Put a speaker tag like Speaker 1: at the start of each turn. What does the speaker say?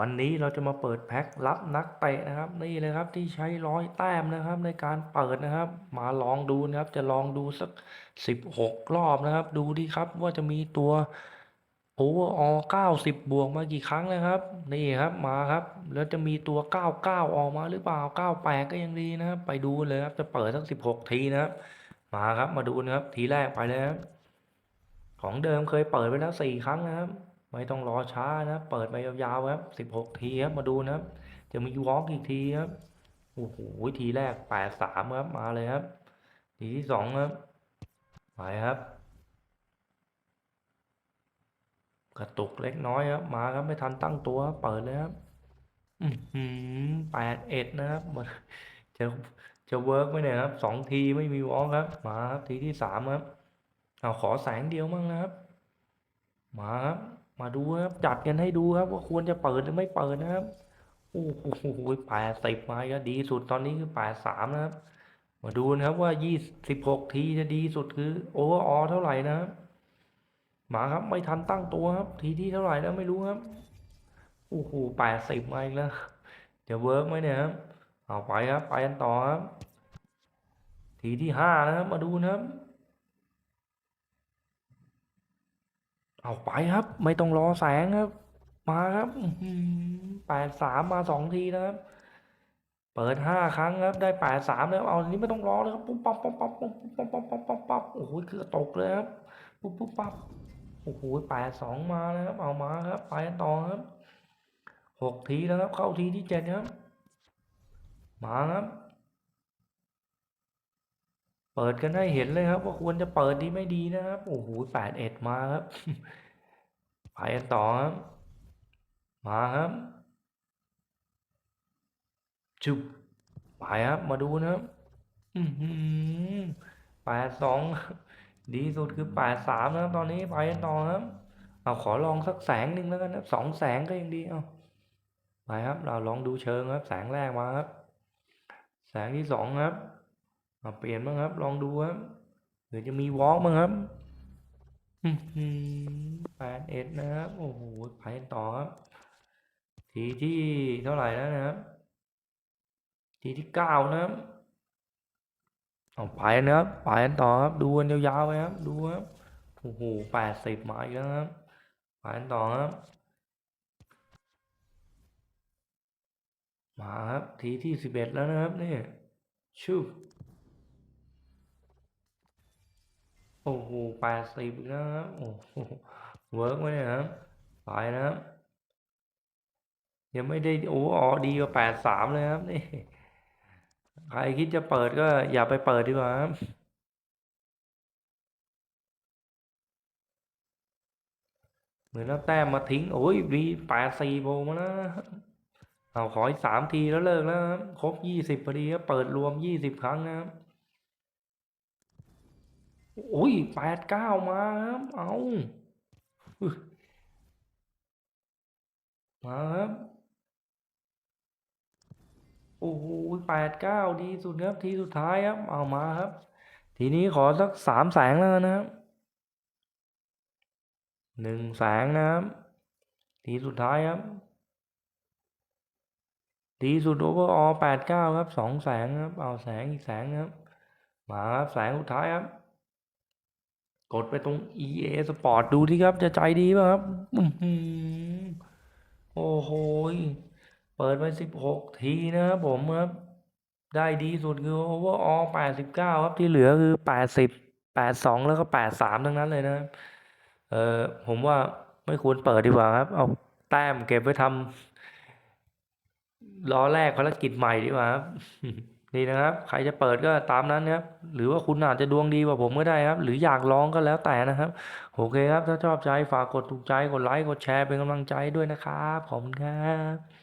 Speaker 1: วันนี้เราจะมาเปิดแพ็ครับนักเตะนะครับนี่เลยครับที่ใช้ร้อยแต้มนะครับ ในการเปิดนะครับ มาลองดูนะครับ จะลองดูสักสิบหกรอบนะครับ ดูดีครับว่าจะมีตัวโอเวอร์ออเก้าสิบวกมากี่ครั้งนะครับ นี่ครับมาครับ แล้วจะมีตัวเก้าเก้าออกมาหรือเปล่าเก้าแปดก็ยังดีนะครับ ไปดูเลยครับจะเปิดสักสิบหกทีนะครับ มาครับมาดูนะครับทีแรกไปเลยครับของเดิมเคยเปิดไปแล้วสี่ครั้งนะครับ ไม่ต้องรอช้านะ เปิดไปยาวๆครับสิบหกทีครับ มาดูนะครับ จะมีวอล์กอีกทีครับ โอ้โห ทีแรกแปดสามครับ มาเลยครับ ทีที่สองครับไปครับ กระตุกเล็กน้อยครับ มาครับไม่ทันตั้งตัวครับเปิดเลยครับ อือหือแปดเอ็ดนะครับมันจะจะเวิร์กไหมเนี่ยครับสองทีไม่มีวอล์กครับ มาครับทีที่สามครับ เอาขอแสงเดียวมั่งนะครับ มาครับ มาดูครับจัดกันให้ดูครับ ว่าควรจะเปิดหรือไม่เปิดนะครับโอ้โหแปดสิบมาก็ดีสุดตอนนี้คือแปดสามนะครับ มาดูนะครับว่ายี่สิบหกทีจะดีสุดคือโอเวอร์ออเท่าไหร่นะครับมาครับไม่ทันตั้งตัวครับ ทีที่เท่าไหร่แล้วไม่รู้ครับโอ้โหแปดสิบมาอีกแล้วจะเวิร์กไหมเนี่ยครับเอาไปครับไปกันต่อครับทีที่ห้านะครับมาดูนะครับ เอาไปครับ ไม่ต้องรอแสงครับ มาครับแปดสามมาสองทีนะครับ เปิดห้าครั้งครับ ได้แปดสามแล้วเอาอันนี้ไม่ต้องรอเลยครับปุ๊บปั๊บปั๊บปั๊บปุ๊บปั๊บปั๊บปั๊บปั๊บปั๊บโอ้โหคือตกเลยครับปุ๊บปุ๊บปั๊บโอ้โหแปดสองมาแล้วครับ เอามาครับ ไปต่อครับหกทีแล้วครับ เข้าทีที่เจ็ดครับ มาครับ เปิดกันให้เห็นเลยครับว่าควรจะเปิดดีไม่ดีนะครับ โอ้โหแปดเอ็ดมาครับไปกันต่อครับ มาครับจุบไปครับ มาดูนะครับอือหือแปดสองดีสุดคือแปดสามนะตอนนี้ไปกันต่อครับ เอาขอลองสักแสงหนึ่งแล้วกันนะสองแสงก็ยังดีเอาไปครับ เราลองดูเชิงครับ แสงแรกมาครับ แสงที่สองครับ มาเปลี่ยนบ้างครับ ลองดูครับหรือจะมีวอล์กบ้างครับแปดเอ็ดนะครับ โอ้โหไปกันต่อครับ ทีที่เท่าไหร่แล้วนะครับ ทีที่เก้านะครับเอาไปนะครับไปกันต่อครับ ดูกันยาวๆไปครับ ดูครับ โอ้โหแปดสิบมาอีกแล้วครับไปกันต่อครับมาครับทีที่สิบเอ็ดแล้วนะครับนี่ชู โอ้โหแปดสิบอีกแล้วครับโอ้โหเวิร์กไหมเนี่ยครับไปนะครับ ยังไม่ได้โอ้ออดีกว่าแปดสามเลยครับนี่ใครคิดจะเปิดก็อย่าไปเปิดดีกว่าครับเหมือนเอาแต้มมาทิ้ง โอ้ยวีแปดสี่โบมาแล้วเอาขออีกสามทีแล้วเลิกแล้วครับครบยี่สิบพอดีครับเปิดรวมยี่สิบครั้งนะครับ อุ้ยแปดเก้ามาครับเอามาครับโอ้โหแปดเก้าดีสุดครับทีสุดท้ายครับ เอามาครับ ทีนี้ขอสักสามแสงแล้วนะครับหนึ่งแสงนะครับ ทีสุดท้ายครับดีสุดโอเวอร์ออแปดเก้าครับสองแสงครับ เอาแสงอีกแสงครับ มาครับแสงสุดท้ายครับ กดไปตรง EA Sport ดูที่ครับ จะใจดีป่ะครับอื้อหือโอ้โหเปิดไปสิบหกทีนะครับผมครับ ได้ดีสุดคือโอเวอร์ออแปดสิบเก้าครับที่เหลือคือแปดสิบแปดสองแล้วก็แปดสามทั้งนั้นเลยนะครับเออผมว่าไม่ควรเปิดดีกว่าครับ เอาแต้มเก็บไว้ทำล้อแรกภารกิจใหม่ดีกว่าครับ นี่นะครับ ใครจะเปิดก็ตามนั้นครับ หรือว่าคุณอาจจะดวงดีกว่าผมก็ได้ครับ หรืออยากลองก็แล้วแต่นะครับ โอเคครับ ถ้าชอบใจฝากกดถูกใจ กดไลค์ กดแชร์ เป็นกำลังใจด้วยนะครับ ขอบคุณครับ